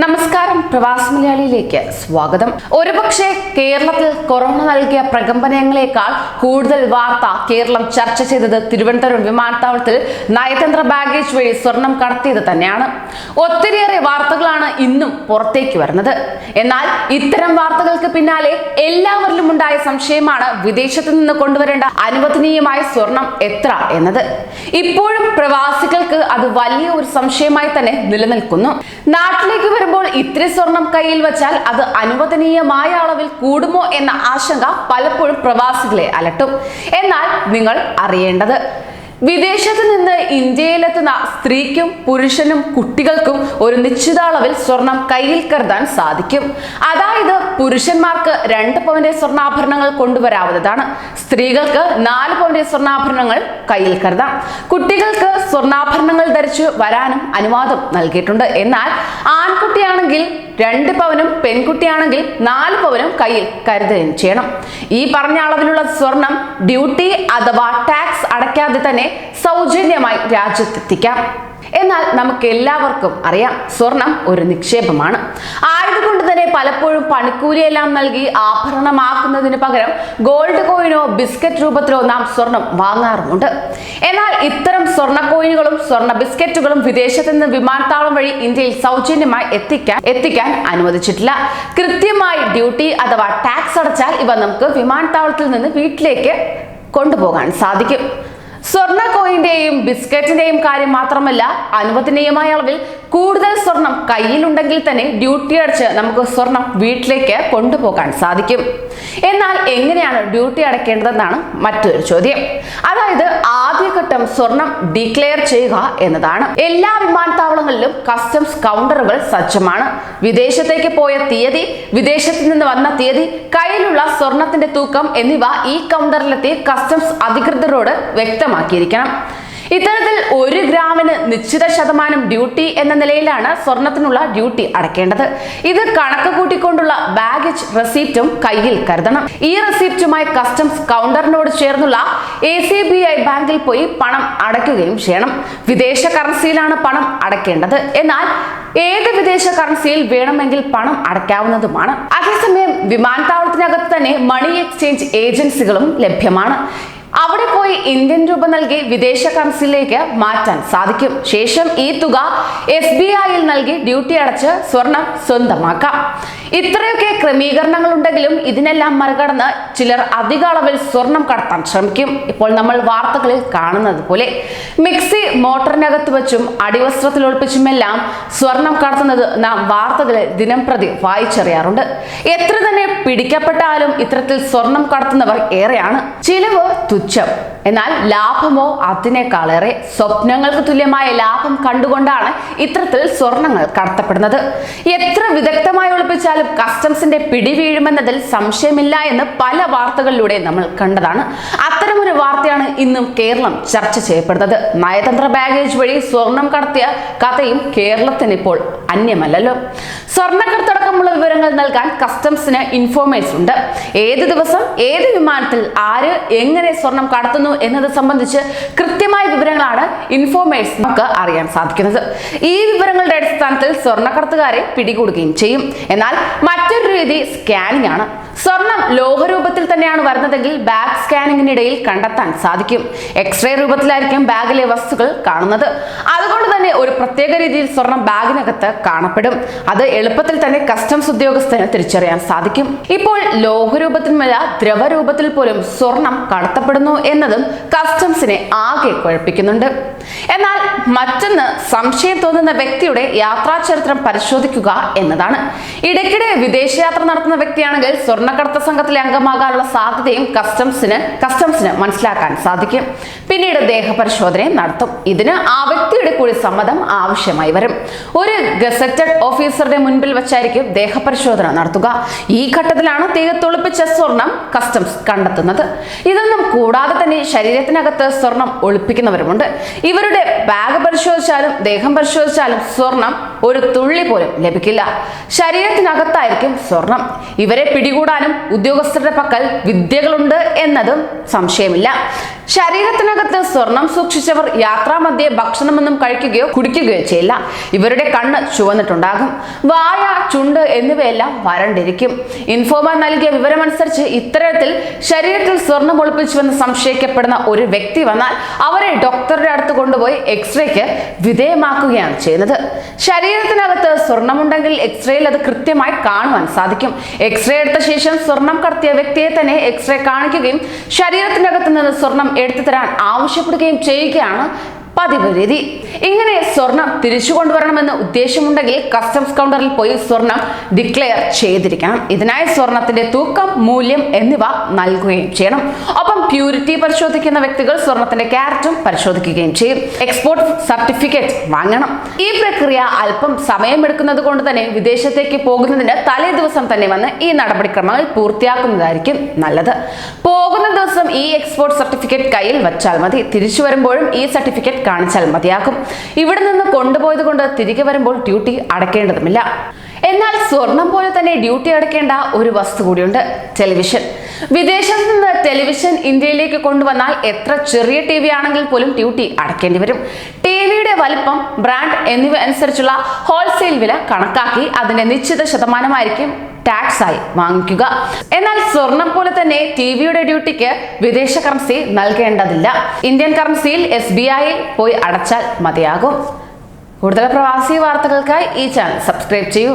നമസ്കാരം പ്രവാസി മലയാളിയിലേക്ക് സ്വാഗതം. ഒരുപക്ഷെ കേരളത്തിൽ കൊറോണ നൽകിയ പ്രകമ്പനങ്ങളെക്കാൾ കൂടുതൽ വാർത്ത കേരളം ചർച്ച ചെയ്തത് തിരുവനന്തപുരം വിമാനത്താവളത്തിൽ നയതന്ത്ര ബാഗേജ് വഴി സ്വർണം കടത്തിയത് തന്നെയാണ്. ഒത്തിരിയേറെ വാർത്തകളാണ് ഇന്നും പുറത്തേക്ക് വരുന്നത്. എന്നാൽ ഇത്തരം വാർത്തകൾക്ക് പിന്നാലെ എല്ലാവരിലും ഉണ്ടായ സംശയമാണ് വിദേശത്ത് നിന്ന് കൊണ്ടുവരേണ്ട അനുവദനീയമായ സ്വർണം എത്ര എന്നത്. ഇപ്പോഴും പ്രവാസികൾക്ക് അത് വലിയ ഒരു സംശയമായി തന്നെ നിലനിൽക്കുന്നു. നാട്ടിലേക്ക് വരുമ്പോൾ ഇത്ര സ്വർണം കയ്യിൽ വെച്ചാൽ അത് അനുവദനീയമായ അളവിൽ കൂടുമോ എന്ന ആശങ്ക പലപ്പോഴും പ്രവാസികളെ അലട്ടും. എന്നാൽ നിങ്ങൾ അറിയേണ്ടത് വിദേശത്ത് നിന്ന് ഇന്ത്യയിലെത്തുന്ന സ്ത്രീക്കും പുരുഷനും കുട്ടികൾക്കും ഒരു നിശ്ചിത അളവിൽ സ്വർണം കയ്യിൽ കരുതാൻ സാധിക്കും. അതായത് പുരുഷന്മാർക്ക് രണ്ട് പവന്റെ സ്വർണാഭരണങ്ങൾ കൊണ്ടുവരാവുന്നതാണ്. സ്ത്രീകൾക്ക് നാല് പവന്റെ സ്വർണാഭരണങ്ങൾ കയ്യിൽ കരുതാം. കുട്ടികൾക്ക് സ്വർണാഭരണങ്ങൾ ധരിച്ചു വരാനും അനുവാദം നൽകിയിട്ടുണ്ട്. എന്നാൽ ആൺകുട്ടിയാണെങ്കിൽ രണ്ട് പവനും പെൺകുട്ടിയാണെങ്കിൽ നാല് പവനും കയ്യിൽ കരുതുകയും ചെയ്യണം. ഈ പറഞ്ഞ അളവിലുള്ള സ്വർണം ഡ്യൂട്ടി അഥവാ ടാക്സ് അടയ്ക്കാതെ തന്നെ സൗജന്യമായി രാജ്യത്തെത്തിക്കാം. എന്നാൽ നമുക്ക് എല്ലാവർക്കും അറിയാം സ്വർണം ഒരു നിക്ഷേപമാണ്. ആയതുകൊണ്ട് തന്നെ പലപ്പോഴും പണിക്കൂലിയെല്ലാം നൽകി ആഭരണമാക്കുന്നതിന് പകരം ഗോൾഡ് കോയിനോ ബിസ്ക്കറ്റ് രൂപത്തിലോ നാം സ്വർണം വാങ്ങാറുമുണ്ട്. എന്നാൽ ഇത്തരം സ്വർണ കോയിനുകളും സ്വർണ ബിസ്ക്കറ്റുകളും വിദേശത്ത് നിന്ന് വിമാനത്താവളം വഴി ഇന്ത്യയിൽ സൗജന്യമായി എത്തിക്കാൻ എത്തിക്കാൻ അനുവദിച്ചിട്ടില്ല. കൃത്യമായി ഡ്യൂട്ടി അഥവാ ടാക്സ് അടച്ചാൽ ഇവ നമുക്ക് വിമാനത്താവളത്തിൽ നിന്ന് വീട്ടിലേക്ക് കൊണ്ടുപോകാൻ സാധിക്കും. സ്വർണ കോയിന്റെയും ബിസ്ക്കറ്റിന്റെയും കാര്യം മാത്രമല്ല അനുവദനീയമായ അളവിൽ കൂടുതൽ സ്വർണം കയ്യിലുണ്ടെങ്കിൽ തന്നെ ഡ്യൂട്ടി അടച്ച് നമുക്ക് സ്വർണം വീട്ടിലേക്ക് കൊണ്ടുപോകാൻ സാധിക്കും. എന്നാൽ എങ്ങനെയാണ് ഡ്യൂട്ടി അടയ്ക്കേണ്ടതെന്നാണ് മറ്റൊരു ചോദ്യം. അതായത് ആദ്യഘട്ടം സ്വർണം ഡിക്ലെയർ ചെയ്യുക എന്നതാണ്. എല്ലാ വിമാനത്താവളങ്ങളിലും കസ്റ്റംസ് കൗണ്ടറുകൾ സജ്ജമാണ്. വിദേശത്തേക്ക് പോയ തീയതി വിദേശത്ത് നിന്ന് വന്ന തീയതി കയ്യിലുള്ള സ്വർണത്തിന്റെ തൂക്കം എന്നിവ ഈ കൗണ്ടറിലെത്തി കസ്റ്റംസ് അധികൃതരോട് വ്യക്തമാക്കിയിരിക്കണം. ഇത്തരത്തിൽ ഒരു ഗ്രാമിന് നിശ്ചിത ശതമാനം ഡ്യൂട്ടി എന്ന നിലയിലാണ് സ്വർണത്തിനുള്ള ഡ്യൂട്ടി അടക്കേണ്ടത് ഇത് കണക്ക് കൂട്ടിക്കൊണ്ടുള്ള ബാഗേജ് റെസീപ്റ്റും കയ്യിൽ കരുതണം. ഈ റെസീപ്റ്റുമായി കസ്റ്റംസ് കൗണ്ടറിനോട് ചേർന്നുള്ള എ സി ബി ഐ ബാങ്കിൽ പോയി പണം അടയ്ക്കുകയും ചെയ്യണം. വിദേശ കറൻസിയിലാണ് പണം അടയ്ക്കേണ്ടത്. എന്നാൽ ഏത് വിദേശ കറൻസിയിൽ വേണമെങ്കിൽ പണം അടയ്ക്കാവുന്നതുമാണ്. അതേസമയം വിമാനത്താവളത്തിനകത്ത് തന്നെ മണി എക്സ്ചേഞ്ച് ഏജൻസികളും ലഭ്യമാണ്. അവിടെ പോയി ഇന്ത്യൻ രൂപ നൽകി വിദേശ കറൻസിയിലേക്ക് മാറ്റാൻ സാധിക്കും. ശേഷം ഈ തുക എസ് ബി ഐയിൽ നൽകി ഡ്യൂട്ടി അടച്ച് സ്വർണം സ്വന്തമാക്കാം. ഇത്രയൊക്കെ ക്രമീകരണങ്ങൾ ഉണ്ടെങ്കിലും ഇതിനെല്ലാം മറികടന്ന് ചിലർ അധിക അളവിൽ സ്വർണം കടത്താൻ ശ്രമിക്കും. ഇപ്പോൾ നമ്മൾ വാർത്തകളിൽ കാണുന്നത് പോലെ മിക്സി മോട്ടറിനകത്ത് വെച്ചും അടിവസ്ത്രത്തിൽ ഒളിപ്പിച്ചുമെല്ലാം സ്വർണം കടത്തുന്നത് നാം വാർത്തകളിൽ ദിനം പ്രതി വായിച്ചറിയാറുണ്ട്. എത്ര തന്നെ പിടിക്കപ്പെട്ടാലും ഇത്തരത്തിൽ സ്വർണം കടത്തുന്നവർ ഏറെയാണ്. ചിലവ് തുച്ഛം. എന്നാൽ ലാഭമോ അതിനേക്കാളേറെ സ്വപ്നങ്ങൾക്ക് തുല്യമായ ലാഭം കണ്ടുകൊണ്ടാണ് ഇത്തരത്തിൽ സ്വർണങ്ങൾ കടത്തപ്പെടുന്നത്. എത്ര വിദഗ്ധമായി ഒളിപ്പിച്ചാലും കസ്റ്റംസിന്റെ പിടി വീഴുമെന്നതിൽ സംശയമില്ല എന്ന് പല വാർത്തകളിലൂടെ നമ്മൾ കണ്ടതാണ്. അത്തരമൊരു വാർത്തയാണ് ഇന്നും കേരളം ചർച്ച ചെയ്യപ്പെടുന്നത്. നയതന്ത്ര ബാഗേജ് വഴി സ്വർണം കടത്തിയ കഥയും കേരളത്തിന് ഇപ്പോൾ അന്യമല്ലല്ലോ. സ്വർണക്കടത്തടക്കമുള്ള വിവരങ്ങൾ നൽകാൻ കസ്റ്റംസിന് ഇൻഫോർമേഷൻ ഉണ്ട്. ഏത് ദിവസം ഏത് വിമാനത്തിൽ ആര് എങ്ങനെ സ്വർണം കടത്തുന്നു എന്നത് സംബന്ധിച്ച് കൃത്യമായ വിവരങ്ങളാണ് ഇൻഫോർമേഴ്സ് നമുക്ക് അറിയാൻ സാധിക്കുന്നത്. ഈ വിവരങ്ങളുടെ അടിസ്ഥാനത്തിൽ സ്വർണക്കടത്തുകാരെ പിടികൂടുകയും ചെയ്യും. എന്നാൽ മറ്റൊരു രീതി സ്കാനിംഗ് ആണ്. സ്വർണം ലോഹരൂപത്തിൽ തന്നെയാണ് വരുന്നതെങ്കിൽ ബാഗ് സ്കാനിങ്ങിനിടയിൽ കണ്ടെത്താൻ സാധിക്കും. എക്സ്റേ രൂപത്തിലായിരിക്കും ബാഗിലെ വസ്തുക്കൾ കാണുന്നത്. അതുകൊണ്ട് തന്നെ ഒരു പ്രത്യേക രീതിയിൽ സ്വർണം ബാഗിനകത്ത് കാണപ്പെടും. അത് എളുപ്പത്തിൽ തന്നെ കസ്റ്റംസ് ഉദ്യോഗസ്ഥന് തിരിച്ചറിയാൻ സാധിക്കും. ഇപ്പോൾ ലോഹരൂപത്തിലുമല്ല ദ്രവരൂപത്തിൽ പോലും സ്വർണം കടത്തപ്പെടുന്നു എന്നതും കസ്റ്റംസിനെ ആകെ കുഴപ്പിക്കുന്നുണ്ട്. എന്നാൽ മറ്റൊന്ന് സംശയം തോന്നുന്ന വ്യക്തിയുടെ യാത്രാചരിത്രം പരിശോധിക്കുക എന്നതാണ്. ഇടയ്ക്കിടെ വിദേശയാത്ര നടത്തുന്ന വ്യക്തിയാണെങ്കിൽ സ്വർണക്കടത്ത സംഘത്തിലെ അംഗമാകാനുള്ള സാധ്യതയും കസ്റ്റംസിന് കസ്റ്റംസിന് മനസ്സിലാക്കാൻ സാധിക്കും. പിന്നീട് ദേഹപരിശോധനയും നടത്തും. ഇതിന് ആ വ്യക്തിയുടെ കൂടി സമ്മതം ആവശ്യമായി വരും. ഒരു ഗസറ്റഡ് ഓഫീസറുടെ മുൻപിൽ വെച്ചായിരിക്കും ദേഹപരിശോധന നടത്തുക. ഈ ഘട്ടത്തിലാണ് തീകത്തൊളിപ്പിച്ച സ്വർണം കസ്റ്റംസ് കണ്ടെത്തുന്നത്. ഇതൊന്നും കൂടാതെ തന്നെ ശരീരത്തിനകത്ത് സ്വർണം ഒളിപ്പിക്കുന്നവരുമുണ്ട്. ഇവരുടെ ബാഗ് പരിശോധിച്ചാലും ദേഹം പരിശോധിച്ചാലും സ്വർണം ഒരു തുള്ളി പോലും ലഭിക്കില്ല. ശരീരത്തിനകത്തായിരിക്കും സ്വർണം. ഇവരെ പിടികൂടാനും ഉദ്യോഗസ്ഥരുടെ പക്കൽ വിദ്യകളുണ്ട് എന്നതും സംശയമില്ല. ശരീരത്തിനകത്ത് സ്വർണം സൂക്ഷിച്ചവർ യാത്രാമധ്യേ ഭക്ഷണമൊന്നും കഴിക്കുകയോ കുടിക്കുകയോ ചെയ്യില്ല. ഇവരുടെ കണ്ണ് ചുവന്നിട്ടുണ്ടാകും. വായ ചുണ്ട് എന്നിവയെല്ലാം വരണ്ടിരിക്കും. ഇൻഫോമ നൽകിയ വിവരമനുസരിച്ച് ഇത്തരത്തിൽ ശരീരത്തിൽ സ്വർണം ഒളിപ്പിച്ചുവെന്ന് സംശയിക്കപ്പെടുന്ന ഒരു വ്യക്തി വന്നാൽ അവരെ ഡോക്ടറുടെ അടുത്ത് കൊണ്ടുപോയി എക്സ്റേക്ക് വിധേയമാക്കുകയാണ് ചെയ്യുന്നത്. ശരീരത്തിനകത്ത് സ്വർണമുണ്ടെങ്കിൽ എക്സ്റേയിൽ അത് കൃത്യമായി കാണുവാൻ സാധിക്കും. എക്സ്റേ എടുത്ത ശേഷം സ്വർണം കടത്തിയ വ്യക്തിയെ തന്നെ എക്സ്റേ കാണിക്കുകയും ശരീരത്തിനകത്ത് നിന്ന് സ്വർണം എടുത്തു തരാൻ ആവശ്യപ്പെടുകയും ചെയ്യുകയാണ് പതിവ് രീതി. ഇങ്ങനെ സ്വർണം തിരിച്ചു കൊണ്ടുവരണമെന്ന് ഉദ്ദേശമുണ്ടെങ്കിൽ കസ്റ്റംസ് കൗണ്ടറിൽ പോയി സ്വർണം ഡിക്ലെയർ ചെയ്തിരിക്കണം. ഇതിനായി സ്വർണത്തിന്റെ തൂക്കം മൂല്യം എന്നിവ നൽകുകയും ചെയ്യണം. ഒപ്പം പ്യൂരിറ്റി പരിശോധിക്കുന്ന വ്യക്തികൾ സ്വർണത്തിന്റെ ക്യാരറ്റും പരിശോധിക്കുകയും ചെയ്യും. എക്സ്പോർട്ട് സർട്ടിഫിക്കറ്റ് വാങ്ങണം. ഈ പ്രക്രിയ അല്പം സമയമെടുക്കുന്നത് കൊണ്ട് തന്നെ വിദേശത്തേക്ക് പോകുന്നതിന് തലേ ദിവസം തന്നെ വന്ന് ഈ നടപടിക്രമങ്ങൾ പൂർത്തിയാക്കുന്നതായിരിക്കും നല്ലത്. പോകുന്ന ദിവസം ഈ എക്സ്പോർട്ട് സർട്ടിഫിക്കറ്റ് കയ്യിൽ വച്ചാൽ മതി. തിരിച്ചു വരുമ്പോഴും ഈ സർട്ടിഫിക്കറ്റ് കാണിച്ചാൽ മതിയാകും. ഇവിടെ നിന്ന് കൊണ്ടുപോയത് കൊണ്ട് തിരികെ വരുമ്പോൾ ഡ്യൂട്ടി അടക്കേണ്ടതുമില്ല. എന്നാൽ സ്വർണം പോലെ തന്നെ ഡ്യൂട്ടി അടക്കേണ്ട ഒരു വസ്തു കൂടിയുണ്ട് ടെലിവിഷൻ. വിദേശത്ത് നിന്ന് ടെലിവിഷൻ ഇന്ത്യയിലേക്ക് കൊണ്ടുവന്നാൽ എത്ര ചെറിയ ടി വി ആണെങ്കിൽ പോലും ഡ്യൂട്ടി അടയ്ക്കേണ്ടി വരും. ടി വിയുടെ വലിപ്പം ബ്രാൻഡ് എന്നിവ അനുസരിച്ചുള്ള ഹോൾസെയിൽ വില കണക്കാക്കി അതിന്റെ നിശ്ചിത ശതമാനമായിരിക്കും ടാക്സ് ആയി വാങ്ങിക്കുക. എന്നാൽ സ്വർണം പോലെ തന്നെ ടി വിയുടെ ഡ്യൂട്ടിക്ക് വിദേശ കറൻസി നൽകേണ്ടതില്ല. ഇന്ത്യൻ കറൻസിയിൽ എസ് ബി ഐ പോയി അടച്ചാൽ മതിയാകും. കൂടുതൽ പ്രവാസി വാർത്തകൾക്കായി ഈ ചാനൽ സബ്സ്ക്രൈബ് ചെയ്യൂ.